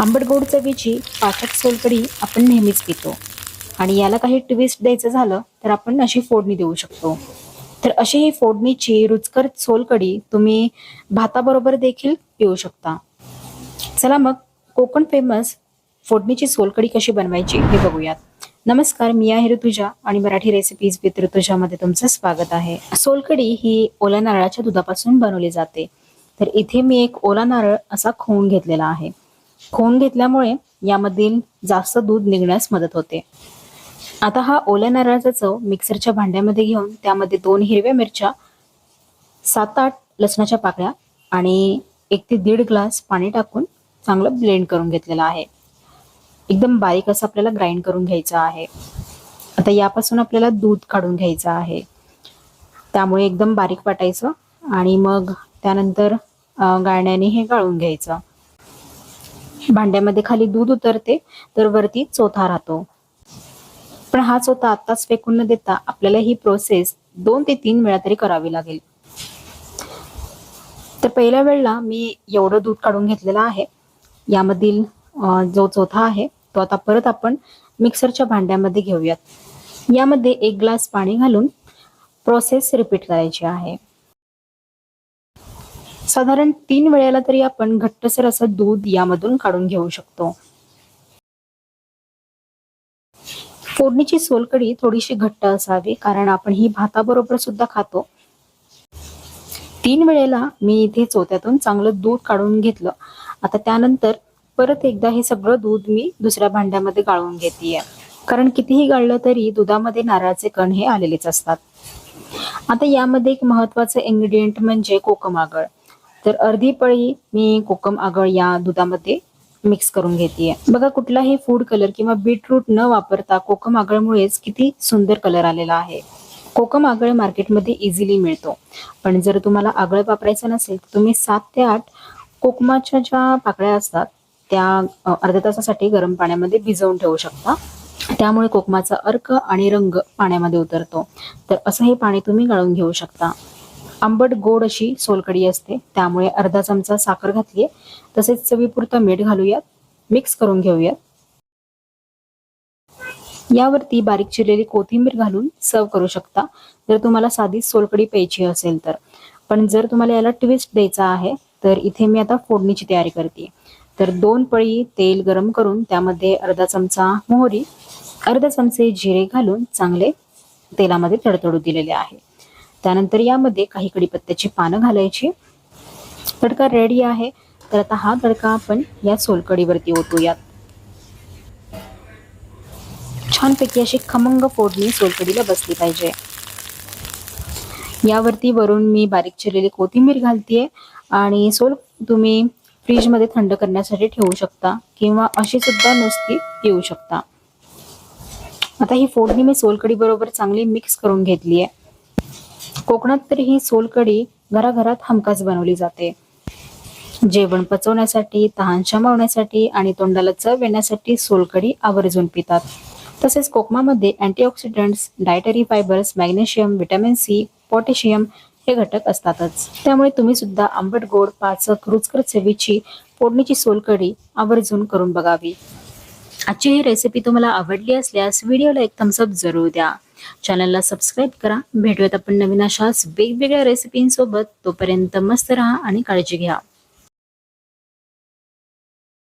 आंबट गोड चवीची पाठक सोलकढी आपण नेहमीच पितो. आणि याला काही ट्विस्ट द्यायचं झालं तर आपण अशी फोडणी देऊ शकतो. तर अशी ही फोडणीची रुचकर सोलकढी तुम्ही भाताबरोबर देखील पिऊ शकता. चला मग कोकण फेमस फोडणीची सोलकढी कशी बनवायची हे बघूयात. नमस्कार मी आहे ऋतुजा आणि मराठी रेसिपीज विथ ऋतुजामध्ये तुमचं स्वागत आहे. सोलकढी ही ओल्या नारळाच्या दुधापासून बनवली जाते. तर इथे मी एक ओला नारळ असा खोवून घेतलेला आहे. खून घेतल्यामुळे यामधील जास्त दूध निघण्यास मदत होते. आता हा ओल्या नारळाचा चव मिक्सरच्या भांड्यामध्ये घेऊन त्यामध्ये दोन हिरव्या मिरच्या सात आठ लसणाच्या पाकळ्या आणि एक ते दीड ग्लास पाणी टाकून चांगलं ब्लेंड करून घेतलेलं आहे. एकदम बारीक असं आपल्याला ग्राइंड करून घ्यायचं आहे. आता यापासून आपल्याला दूध काढून घ्यायचं आहे. त्यामुळे एकदम बारीक वाटायचं आणि मग त्यानंतर गाळण्याने हे गाळून घ्यायचं. भांड्यामध्ये खाली दूध उतरते तर वरती चोथा राहतो. पण हा चोथा आत्ताच फेकून न देता आपल्याला ही प्रोसेस दोन ते तीन वेळा तरी करावी लागेल. तर पहिल्या वेळेला मी एवढं दूध काढून घेतलेलं आहे. यामधील जो चोथा आहे तो आता परत आपण मिक्सरच्या भांड्यामध्ये घेऊयात. यामध्ये एक ग्लास पाणी घालून प्रोसेस रिपीट करायची आहे. साधारण तीन वेळेला तरी आपण घट्टसर असं दूध यामधून काढून घेऊ शकतो. फोडणीची सोलकढी थोडीशी घट्ट असावी कारण आपण ही भाताबरोबर सुद्धा खातो. तीन वेळेला मी इथे चोत्यातून चांगलं दूध काढून घेतलं. आता त्यानंतर परत एकदा हे सगळं दूध मी दुसऱ्या भांड्यामध्ये गाळून घेतेय. कारण कितीही गाळलं तरी दुधामध्ये नारळाचे कण हे आलेलेच असतात. आता यामध्ये एक महत्वाचं इन्ग्रेडियंट म्हणजे कोकमागळ. तर अर्धी पळी मी कोकम आगळ या दुधामध्ये मिक्स करून घेतेय. बघा कुठलाही फूड कलर किंवा बीटरूट न वापरता कोकम आगळमुळेच किती सुंदर कलर आलेला आहे. कोकम आगळ मार्केटमध्ये इझिली मिळतो. पण जर तुम्हाला आगळ वापरायचं नसेल तर तुम्ही सात ते आठ कोकमाच्या ज्या पाकळ्या असतात त्या अर्ध्या तासासाठी गरम पाण्यामध्ये भिजवून ठेवू शकता. त्यामुळे कोकमाचा अर्क आणि रंग पाण्यामध्ये उतरतो. तर असं हे पाणी तुम्ही गाळून घेऊ शकता. आंबट गोड अशी सोलकडी असते. त्यामुळे अर्धा चमचा साखर घातलीये. तसेच चवीपुरतं मीठ घालूयात. मिक्स करून घेऊयात. यावरती बारीक चिरलेली कोथिंबीर घालून सर्व करू शकता. जर तुम्हाला साधी सोलकडी प्यायची असेल तर. पण जर तुम्हाला याला ट्विस्ट द्यायचा आहे तर इथे मी आता फोडणीची तयारी करते. तर दोन पळी तेल गरम करून त्यामध्ये अर्धा चमचा मोहरी अर्धा चमचे जिरे घालून चांगले तेलामध्ये तडतडू दिलेले आहे. त्यानंतर यामध्ये काही कडीपत्त्याची पानं घालायची. तडका रेडी आहे. तर आता हा तडका आपण या सोलकडीवरती ओतूयात. छानपैकी अशी खमंग फोडणी सोलकडीला बसली पाहिजे. यावरती वरून मी बारीक चिरलेली कोथिंबीर घालतीये आणि सोल तुम्ही फ्रीजमध्ये थंड करण्यासाठी ठेवू शकता किंवा अशी सुद्धा नुसती येऊ शकता. आता ही फोडणी मी सोलकडी बरोबर चांगली मिक्स करून घेतली आहे कोकणात तरी ही सोलकडी घराघरात हमखास बनवली जाते. जेवण पचवण्यासाठी तहान शमवण्यासाठी आणि तोंडाला चव येण्यासाठी सोलकडी आवर्जून पितात. तसेच कोकमामध्ये antioxidants dietary fibres magnesium vitamin C potassium हे घटक असतातच. त्यामुळे तुम्ही सुद्धा आंबट गोड पाचक रुचकर चवीची फोडणीची सोलकडी आवर्जून करून बघावी. आजची ही रेसिपी तुम्हाला आवडली असल्यास व्हिडिओला एक थम्सअप जरूर द्या. चॅनलला सबस्क्राईब करा. भेटूयात आपण नवीन अशाच वेगवेगळ्या रेसिपींसोबत तोपर्यंत मस्त राहा आणि काळजी घ्या.